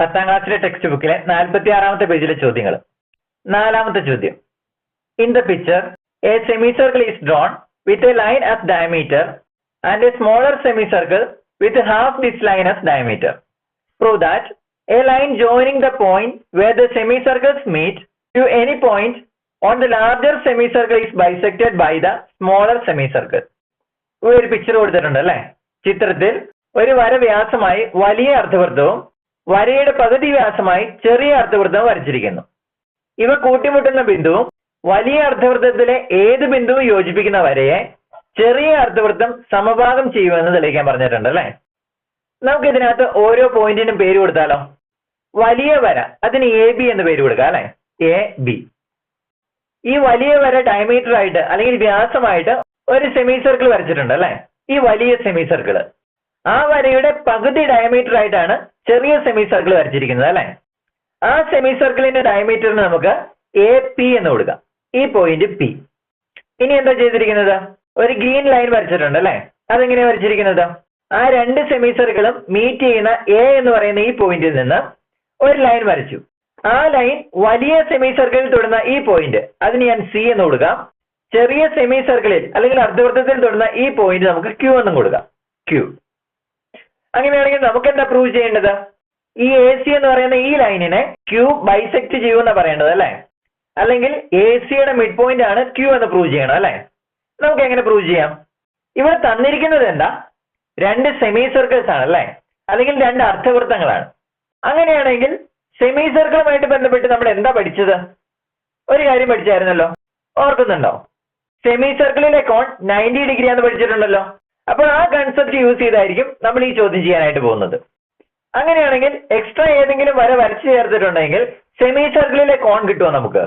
പത്താം ക്ലാസ്സിലെ ടെക്സ്റ്റ് ബുക്കിലെ നാൽപ്പത്തി ആറാമത്തെ പേജിലെ ചോദ്യങ്ങൾ നാലാമത്തെ ചോദ്യം. In the picture a semi circle is drawn with a line as diameter and a smaller semi circle with half this line as diameter prove that a line joining the point where the semi circles meet to any point on the larger semi circle is bisected by the smaller semi circle ഒരു picture കൊടുത്തിട്ടുണ്ട് അല്ലെ? ചിത്രത്തിൽ ഒരു വര വ്യാസമായി വലിയ അർദ്ധവൃത്തവും വരയുടെ പകുതി വ്യാസമായി ചെറിയ അർദ്ധവൃത്തം വരച്ചിരിക്കുന്നു. ഇവ കൂട്ടിമുട്ടുന്ന ബിന്ദുവും വലിയ അർദ്ധവൃത്തത്തിലെ ഏത് ബിന്ദുവും യോജിപ്പിക്കുന്ന വരയെ ചെറിയ അർദ്ധവൃത്തം സമഭാഗം ചെയ്യുമെന്ന് തെളിയിക്കാൻ പറഞ്ഞിട്ടുണ്ട് അല്ലെ? നമുക്ക് ഇതിനകത്ത് ഓരോ പോയിന്റിനും പേര് കൊടുത്താലോ? വലിയ വര അതിന് എ ബി എന്ന് പേര് കൊടുക്കുക അല്ലെ? A B. ഈ വലിയ വര ഡയമീറ്റർ ആയിട്ട് അല്ലെങ്കിൽ വ്യാസമായിട്ട് ഒരു സെമി സർക്കിൾ വരച്ചിട്ടുണ്ട് അല്ലെ? ഈ വലിയ സെമി സർക്കിൾ ആ വരയുടെ പകുതി ഡയമീറ്റർ ആയിട്ടാണ് ചെറിയ സെമി സർക്കിൾ വരച്ചിരിക്കുന്നത് അല്ലെ? ആ സെമി സർക്കിളിന്റെ ഡയമീറ്ററിന് നമുക്ക് എ പി എന്ന് കൊടുക്കാം. ഈ പോയിന്റ് പി ഇനി എന്താ ചെയ്തിരിക്കുന്നത്? ഒരു ഗ്രീൻ ലൈൻ വരച്ചിട്ടുണ്ട് അല്ലെ? അതെങ്ങനെ വരച്ചിരിക്കുന്നത്? ആ രണ്ട് സെമി സർക്കിളും മീറ്റ് ചെയ്യുന്ന എ എന്ന് പറയുന്ന ഈ പോയിന്റിൽ നിന്ന് ഒരു ലൈൻ വരച്ചു. ആ ലൈൻ വലിയ സെമി സർക്കിളിൽ തൊടുന്ന ഈ പോയിന്റ് അതിന് ഞാൻ സി എന്ന് കൊടുക്കാം. ചെറിയ സെമി സർക്കിളിൽ അല്ലെങ്കിൽ അർദ്ധവൃത്തത്തിൽ തൊടുന്ന ഈ പോയിന്റ് നമുക്ക് ക്യൂ എന്നും കൊടുക്കാം. ക്യൂ അങ്ങനെയാണെങ്കിൽ നമുക്ക് എന്താ പ്രൂവ് ചെയ്യേണ്ടത്? ഈ എ സി എന്ന് പറയുന്ന ഈ ലൈനിനെ ക്യൂ ബൈസെക്ട് ചെയ്യുമെന്നാ പറയേണ്ടത് അല്ലെ? അല്ലെങ്കിൽ എ സിയുടെ മിഡ് പോയിന്റ് ആണ് ക്യൂ എന്ന് പ്രൂവ് ചെയ്യണം അല്ലേ? നമുക്ക് എങ്ങനെ പ്രൂവ് ചെയ്യാം? ഇവിടെ തന്നിരിക്കുന്നത് എന്താ? രണ്ട് സെമി സർക്കിൾസ് ആണ് അല്ലെ? അല്ലെങ്കിൽ രണ്ട് അർത്ഥവൃത്തങ്ങളാണ് അങ്ങനെയാണെങ്കിൽ സെമി സർക്കിളുമായിട്ട് ബന്ധപ്പെട്ട് നമ്മൾ എന്താ പഠിച്ചത്? ഒരു കാര്യം പഠിച്ചായിരുന്നല്ലോ. ഓർക്കുന്നുണ്ടോ? സെമി സർക്കിളിലെ കോൺ നയന്റി ഡിഗ്രി ആണെന്ന് പഠിച്ചിട്ടുണ്ടല്ലോ. അപ്പോൾ ആ കൺസെപ്റ്റ് യൂസ് ചെയ്തായിരിക്കും നമ്മൾ ഈ ചോദ്യം ചെയ്യാനായിട്ട് പോകുന്നത്. അങ്ങനെയാണെങ്കിൽ എക്സ്ട്രാ ഏതെങ്കിലും വര വരച്ചു ചേർത്തിട്ടുണ്ടെങ്കിൽ സെമി സർക്കിളിലെ കോൺ കിട്ടുമോ നമുക്ക്?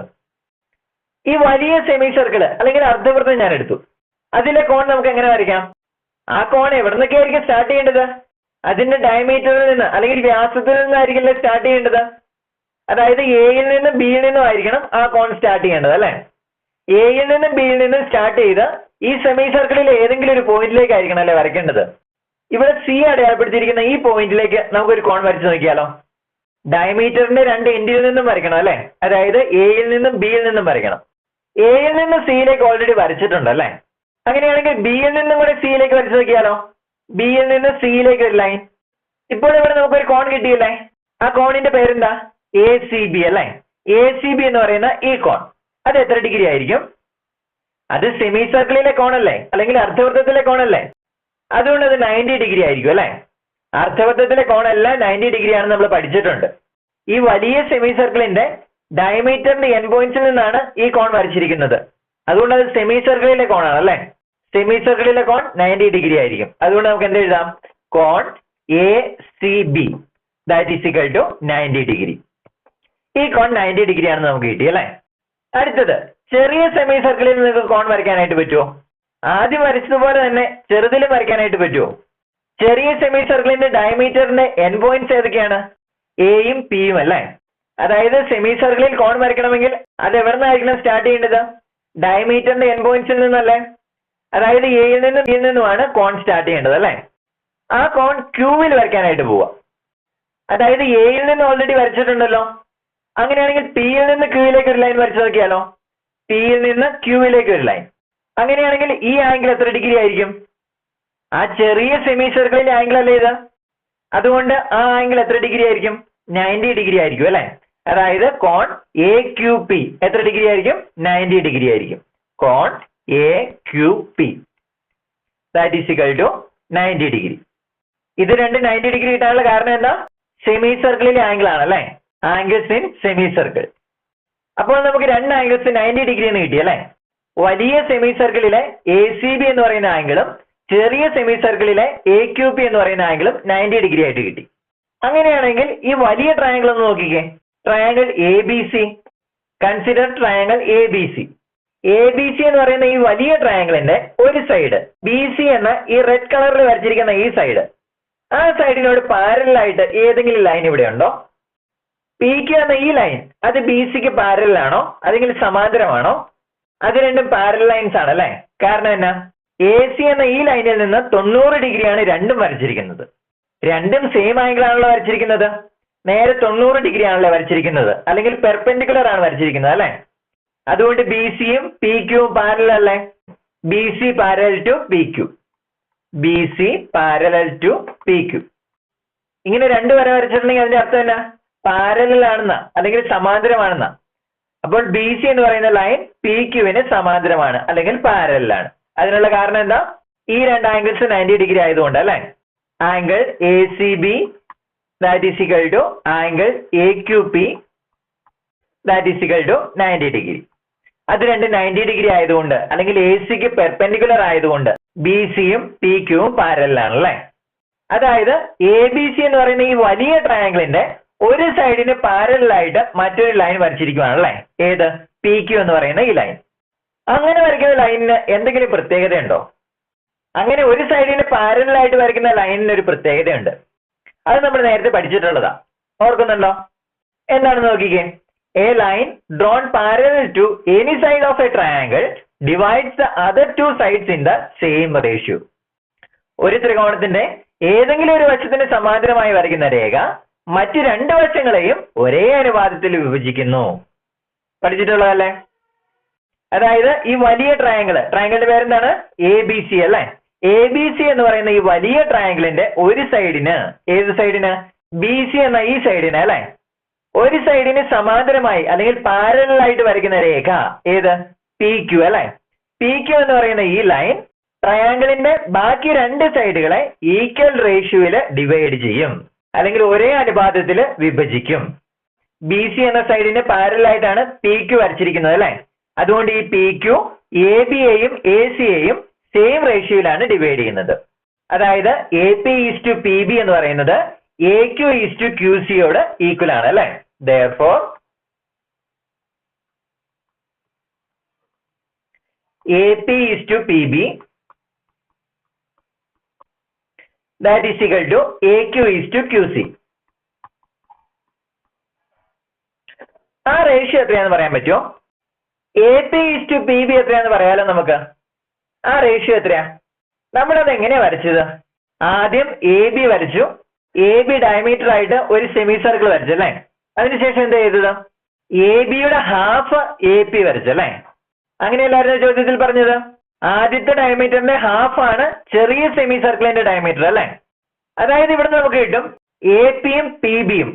ഈ വലിയ സെമി സർക്കിൾ അല്ലെങ്കിൽ അർദ്ധവൃത്തം ഞാൻ എടുത്തു. അതിലെ കോൺ നമുക്ക് എങ്ങനെ വരയ്ക്കാം? ആ കോൺ എവിടെ നിന്നൊക്കെ സ്റ്റാർട്ട് ചെയ്യേണ്ടത് അതിന്റെ ഡയമീറ്ററിൽ നിന്ന് അല്ലെങ്കിൽ വ്യാസത്തിൽ നിന്നായിരിക്കില്ല സ്റ്റാർട്ട് ചെയ്യേണ്ടത്? അതായത് എയിൽ നിന്നും ബിയിൽ നിന്നും ആയിരിക്കണം ആ കോൺ സ്റ്റാർട്ട് ചെയ്യേണ്ടത് അല്ലെ? എയിൽ നിന്നും ബിയിൽ നിന്നും സ്റ്റാർട്ട് ചെയ്ത് ഈ സെമി സർക്കിളിൽ ഏതെങ്കിലും ഒരു പോയിന്റിലേക്ക് ആയിരിക്കണം അല്ലെ വരയ്ക്കേണ്ടത്? ഇവിടെ സി അടയാളപ്പെടുത്തിയിരിക്കുന്ന ഈ പോയിന്റിലേക്ക് നമുക്കൊരു കോൺ വരച്ച് നോക്കിയാലോ? ഡയമീറ്ററിന്റെ രണ്ട് എൻഡിൽ നിന്നും വരയ്ക്കണം അല്ലെ? അതായത് എയിൽ നിന്നും ബിയിൽ നിന്നും വരയ്ക്കണം. എയിൽ നിന്ന് സിയിലേക്ക് ഓൾറെഡി വരച്ചിട്ടുണ്ട് അല്ലെ? അങ്ങനെയാണെങ്കിൽ ബിയിൽ നിന്നും കൂടെ സിയിലേക്ക് വരച്ച് നോക്കിയാലോ? ബിയിൽ നിന്ന് സിയിലേക്ക് ഒരു ലൈൻ ഇപ്പോൾ ഇവിടെ നമുക്കൊരു കോൺ കിട്ടിയല്ലേ? ആ കോണിന്റെ പേരെന്താ? എ സി ബി അല്ലെ? എ സി ബി എന്ന് പറയുന്ന ഈ കോൺ. അത് എത്ര ഡിഗ്രി ആയിരിക്കും? അത് സെമി സർക്കിളിലെ കോണല്ലേ? അല്ലെങ്കിൽ അർദ്ധവൃത്തത്തിലെ കോണല്ലേ? അതുകൊണ്ട് അത് നയന്റി ഡിഗ്രി ആയിരിക്കും അല്ലേ? അർദ്ധവൃത്തത്തിലെ കോണല്ല നയന്റി ഡിഗ്രി ആണെന്ന് നമ്മൾ പഠിച്ചിട്ടുണ്ട്. ഈ വലിയ സെമി സർക്കിളിന്റെ ഡയമീറ്ററിന്റെ എൻ പോയിന്റ്സിൽ നിന്നാണ് ഈ കോൺ വരച്ചിരിക്കുന്നത്. അതുകൊണ്ട് അത് സെമി സർക്കിളിലെ കോണാണ് അല്ലേ? സെമി സർക്കിളിലെ കോൺ നയന്റി ഡിഗ്രി ആയിരിക്കും. അതുകൊണ്ട് നമുക്ക് എന്ത് എഴുതാം? കോൺ A C B that is equal to ninety degree ഈ കോൺ നയന്റി ഡിഗ്രി ആണെന്ന് നമുക്ക് കിട്ടി അല്ലേ? അടുത്തത്. ചെറിയ സെമി സർക്കിളിൽ നിങ്ങൾക്ക് കോൺ വരയ്ക്കാനായിട്ട് പറ്റുമോ ആദ്യം വരച്ചതുപോലെ തന്നെ ചെറുതിൽ വരയ്ക്കാനായിട്ട് പറ്റുമോ ചെറിയ സെമി സർക്കിളിന്റെ ഡയമീറ്ററിന്റെ എൻ പോയിന്റ്സ് ഏതൊക്കെയാണ് എയും പിയും അല്ലേ? അതായത് സെമി സർക്കിളിൽ കോൺ വരയ്ക്കണമെങ്കിൽ അത് എവിടെ നിന്നായിരിക്കണം സ്റ്റാർട്ട് ചെയ്യേണ്ടത്? ഡയമീറ്ററിന്റെ എൻ പോയിന്റ്സിൽ നിന്നല്ലേ? അതായത് എയിൽ നിന്നും ബിയിൽ നിന്നുമാണ് കോൺ സ്റ്റാർട്ട് ചെയ്യേണ്ടത് അല്ലേ? ആ കോൺ ക്യൂവിൽ വരയ്ക്കാനായിട്ട് പോവാം അതായത് എയിൽ നിന്ന് ഓൾറെഡി വരച്ചിട്ടുണ്ടല്ലോ. അങ്ങനെയാണെങ്കിൽ പിയിൽ നിന്ന് ക്യൂവിലേക്ക് ഒരു ലൈൻ വരച്ചു നോക്കിയാലോ? പിയിൽ നിന്ന് ക്യൂവിലേക്ക് ഒരു ലൈൻ അങ്ങനെയാണെങ്കിൽ ഈ ആംഗിൾ എത്ര ഡിഗ്രി ആയിരിക്കും? ആ ചെറിയ സെമി സർക്കിളിലെ ആംഗിൾ അല്ലേ ഇത്? അതുകൊണ്ട് ആ ആംഗിൾ എത്ര ഡിഗ്രി ആയിരിക്കും? നയന്റി ഡിഗ്രി ആയിരിക്കും അല്ലെ? അതായത് കോൺ എ ക്യു പി എത്ര ഡിഗ്രി ആയിരിക്കും? നയന്റി ഡിഗ്രി ആയിരിക്കും. കോൺ A Q P that is equal to ninety degree ഇത് രണ്ട് നയന്റി ഡിഗ്രി കിട്ടാനുള്ള കാരണം എന്താ? സെമി സർക്കിളിലെ ആംഗിൾ ആണ് അല്ലെ? ആംഗിൾസ് ഇൻ സെമി സർക്കിൾ അപ്പോൾ നമുക്ക് രണ്ട് ആംഗിൾസ് നയന്റി ഡിഗ്രി എന്ന് കിട്ടി അല്ലേ? വലിയ സെമി സർക്കിളിലെ എ സി ബി എന്ന് പറയുന്ന ആംഗിളും ചെറിയ സെമി സർക്കിളിലെ എ ക്യു പി എന്ന് പറയുന്ന ആംഗിളും നയന്റി ഡിഗ്രി ആയിട്ട് കിട്ടി. അങ്ങനെയാണെങ്കിൽ ഈ വലിയ ട്രയാങ്കിൾ ഒന്ന് നോക്കിക്കേ. Triangle A B C consider triangle A B C A B C എന്ന് പറയുന്ന ഈ വലിയ ട്രയാങ്കിളിന്റെ ഒരു സൈഡ് ബി സി എന്ന ഈ റെഡ് കളറിൽ വരച്ചിരിക്കുന്ന ഈ സൈഡ് ആ സൈഡിനോട് പാരലായിട്ട് ഏതെങ്കിലും ലൈൻ ഇവിടെ ഉണ്ടോ? പിക്ക് എന്ന ഈ ലൈൻ അത് ബി സിക്ക് പാരലാണോ അല്ലെങ്കിൽ സമാന്തരമാണോ? അത് രണ്ടും പാരൽ ലൈൻസ് ആണ് അല്ലെ? കാരണം എന്നാ? എ സി എന്ന ഈ ലൈനിൽ നിന്ന് തൊണ്ണൂറ് ഡിഗ്രിയാണ് രണ്ടും വരച്ചിരിക്കുന്നത്. രണ്ടും സെയിം ആംഗിളാണല്ലോ വരച്ചിരിക്കുന്നത്. നേരെ തൊണ്ണൂറ് ഡിഗ്രി ആണല്ലേ വരച്ചിരിക്കുന്നത്. അല്ലെങ്കിൽ പെർപെൻഡിക്കുലർ ആണ് വരച്ചിരിക്കുന്നത് അല്ലേ? അതുകൊണ്ട് ബി സിയും പി ക്യൂവും പാരൽ അല്ലേ? B C parallel to P Q B C parallel to P Q ഇങ്ങനെ രണ്ട് വര വരച്ചിട്ടുണ്ടെങ്കിൽ അതിന്റെ അർത്ഥം എന്നാ? പാരലൽ ആണെന്ന അല്ലെങ്കിൽ സമാന്തരമാണെന്ന. അപ്പോൾ ബി സി എന്ന് പറയുന്ന ലൈൻ പി ക്യുവിന് സമാന്തരമാണ് അല്ലെങ്കിൽ പാരലാണ് അതിനുള്ള കാരണം എന്താ? ഈ രണ്ട് ആംഗിൾസ് നയന്റി ഡിഗ്രി ആയതുകൊണ്ട് അല്ലെ? Angle A C B that is equal to angle A Q P that is equal to ninety degree അത് രണ്ട് നയന്റി ഡിഗ്രി ആയതുകൊണ്ട് അല്ലെങ്കിൽ എ സിക്ക് പെർപെൻഡിക്കുലർ ആയതുകൊണ്ട് ബി സിയും പി ക്യൂവും പാരലാണ് അല്ലേ? അതായത് എ ബി സി എന്ന് പറയുന്ന ഈ വലിയ ട്രയാങ്കിളിന്റെ ഒരു സൈഡിന് പാരലായിട്ട് മറ്റൊരു ലൈൻ വരച്ചിരിക്കുകയാണ് അല്ലേ ഏത്? പി ക്യു എന്ന് പറയുന്ന ഈ ലൈൻ അങ്ങനെ വരയ്ക്കുന്ന ലൈനിന് എന്തെങ്കിലും പ്രത്യേകതയുണ്ടോ? അങ്ങനെ ഒരു സൈഡിന് പാരലായിട്ട് വരയ്ക്കുന്ന ലൈനിന് ഒരു പ്രത്യേകതയുണ്ട്. അത് നമ്മൾ നേരത്തെ പഠിച്ചിട്ടുള്ളതാ. ഓർക്കുന്നുണ്ടോ? എന്താണെന്ന് നോക്കിക്കേ? A line drawn parallel to any side of a triangle divides the other two sides in the same ratio ഒരു ത്രികോണത്തിന്റെ ഏതെങ്കിലും ഒരു വശത്തിന് സമാന്തരമായി വരയ്ക്കുന്ന രേഖ മറ്റു രണ്ട് വശങ്ങളെയും ഒരേ അനുപാതത്തിൽ വിഭജിക്കുന്നു. പഠിച്ചിട്ടുള്ളതല്ലേ? അതായത് ഈ വലിയ ട്രയാങ്കിൾ ട്രയാങ്കിളിന്റെ പേരെന്താണ്? എ ബി സി അല്ലെ? എ ബി സി എന്ന് പറയുന്ന ഈ വലിയ ട്രയാങ്കിളിന്റെ ഒരു സൈഡിന് ഏത് സൈഡിന് ബി സി എന്ന ഈ സൈഡിന് അല്ലെ? ഒരു സൈഡിന് സമാന്തരമായി അല്ലെങ്കിൽ പാരലായിട്ട് വരയ്ക്കുന്ന രേഖ ഏത്? പി ക്യു അല്ലെ? പി ക്യു എന്ന് പറയുന്ന ഈ ലൈൻ ട്രയാങ്കിളിന്റെ ബാക്കി രണ്ട് സൈഡുകളെ ഈക്വൽ റേഷ്യോയിൽ ഡിവൈഡ് ചെയ്യും. അല്ലെങ്കിൽ ഒരേ അനുപാതത്തിൽ വിഭജിക്കും. ബി സി എന്ന സൈഡിന് പാരലായിട്ടാണ് പി ക്യു വരച്ചിരിക്കുന്നത് അല്ലെ? അതുകൊണ്ട് ഈ പി ക്യു എ ബിയെയും എ സിയെയും സെയിം റേഷ്യോയിലാണ് ഡിവൈഡ് ചെയ്യുന്നത്. അതായത് A P is to P B എന്ന് പറയുന്നത് A Q is to Q സിയോട് equal ആണ് അല്ലെ? Therefore A P is to P B equal to A Q is to Q C ആ റേഷ്യോ എത്രയാണെന്ന് പറയാൻ പറ്റുമോ? A P is to P B എത്രയാന്ന് പറയാലോ നമുക്ക്? ആ റേഷ്യോ എത്രയാ? നമ്മളത് എങ്ങനെയാ വരച്ചത്? ആദ്യം എ ബി വരച്ചു. എ ബി ഡയമീറ്റർ ആയിട്ട് ഒരു സെമി സർക്കിൾ വരച്ചു അല്ലേ? അതിനുശേഷം എന്താ ചെയ്തത്? എ ബിയുടെ ഹാഫ് എ പി വരച്ചു അല്ലേ? അങ്ങനെയല്ലായിരുന്നു ചോദ്യത്തിൽ പറഞ്ഞത്? ആദ്യത്തെ ഡയമീറ്ററിന്റെ ഹാഫ് ആണ് ചെറിയ സെമി സർക്കിളിന്റെ ഡയമീറ്റർ അല്ലേ? അതായത് ഇവിടെ നമുക്ക് കിട്ടും എ പിയും പി ബിയും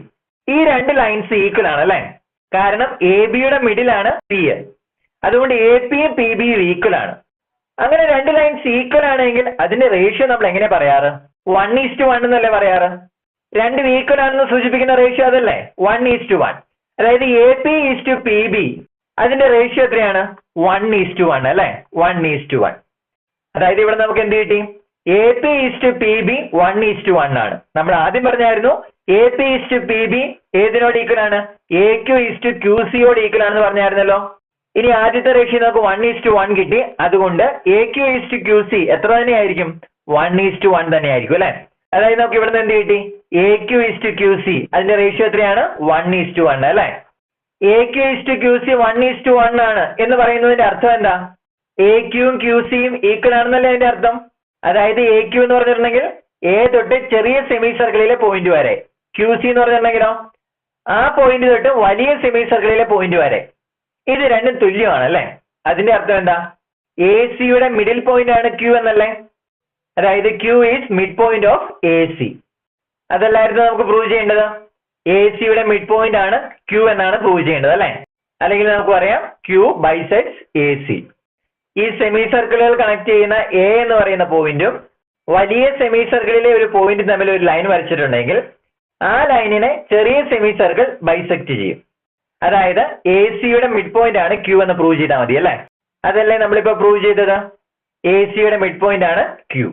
ഈ രണ്ട് ലൈൻസ് ഈക്വൽ ആണ് അല്ലേ? കാരണം എ ബിയുടെ മിഡിലാണ് പി അതുകൊണ്ട് എ പിയും പി ബിയും ഈക്വൽ ആണ്. അങ്ങനെ രണ്ട് ലൈൻസ് ഈക്വൽ ആണെങ്കിൽ അതിന്റെ റേഷ്യോ നമ്മൾ എങ്ങനെ പറയാറ്? വൺ ഈസ് ടു വൺ എന്നല്ലേ പറയാറ്? രണ്ടും ഈക്വൽ ആണെന്ന് സൂചിപ്പിക്കുന്ന റേഷ്യോ അതല്ലേ? വൺ ഈസ് ടു വൺ അതായത് A P is to P B അതിന്റെ റേഷ്യോ എത്രയാണ്? വൺ ഈസ് ടു വൺ അല്ലെ വൺ ഈസ് ടു വൺ അതായത് ഇവിടെ നമുക്ക് എന്ത് കിട്ടി A P is to P B one is to one ആണ് നമ്മൾ ആദ്യം പറഞ്ഞായിരുന്നു A P is to P B ഏതിനോട് equal ആണ് A Q is to Q സിയോട് equal ആണെന്ന് പറഞ്ഞായിരുന്നല്ലോ ഇനി ആദ്യത്തെ റേഷ്യോ നമുക്ക് വൺ ഈസ് ടു വൺ കിട്ടി അതുകൊണ്ട് A Q is to Q C എത്ര തന്നെയായിരിക്കും വൺ ഈസ് ടു വൺ തന്നെയായിരിക്കും അല്ലെ അതായത് നമുക്ക് ഇവിടുന്ന് എന്ത് കിട്ടി A Q is to Q C അതിന്റെ റേഷ്യോ എത്രയാണ് വൺ ഈസ് ടു വൺ അല്ലെ A Q is to Q C one is to one ആണ്. എന്ന് പറയുന്നതിന്റെ അർത്ഥം എന്താ? എ ക്യൂവും ക്യു സിയും ഈക്വൽ ആണെന്നല്ലേ അതിന്റെ അർത്ഥം? അതായത് എ ക്യു എന്ന് പറഞ്ഞിട്ടുണ്ടെങ്കിൽ എ തൊട്ട് ചെറിയ സെമി സർക്കിളിലെ പോയിന്റ് വരെ. ക്യു സി എന്ന് പറഞ്ഞിട്ടുണ്ടെങ്കിലോ? ആ പോയിന്റ് തൊട്ട് വലിയ സെമി സർക്കിളിലെ പോയിന്റ് വരെ. ഇത് രണ്ടും തുല്യമാണ് അല്ലേ? അതിന്റെ അർത്ഥം എന്താ? എ സിയുടെ മിഡിൽ പോയിന്റ് ആണ് ക്യൂ എന്നല്ലേ? അതായത് Q is mid point of A C അതല്ലായിരുന്നു നമുക്ക് പ്രൂവ് ചെയ്യേണ്ടത്? എ സിയുടെ മിഡ് പോയിന്റ് ആണ് ക്യൂ എന്നാണ് പ്രൂവ് ചെയ്യേണ്ടത് അല്ലെ? അല്ലെങ്കിൽ നമുക്ക് പറയാം ക്യൂ ബൈസെക്സ് എ സി ഈ സെമി സർക്കിളുകൾ കണക്ട് ചെയ്യുന്ന എ എന്ന് പറയുന്ന പോയിന്റും വലിയ സെമി സർക്കിളിലെ ഒരു പോയിന്റ് തമ്മിൽ ഒരു ലൈൻ വരച്ചിട്ടുണ്ടെങ്കിൽ ആ ലൈനിനെ ചെറിയ സെമി സർക്കിൾ ബൈസെക്ട് ചെയ്യും. അതായത് എ സിയുടെ മിഡ് പോയിന്റ് ആണ് ക്യൂ എന്ന് പ്രൂവ് ചെയ്താൽ മതി അല്ലേ? അതല്ലേ നമ്മളിപ്പോ പ്രൂവ് ചെയ്തത്? എ സിയുടെ മിഡ് പോയിന്റ് ആണ് ക്യു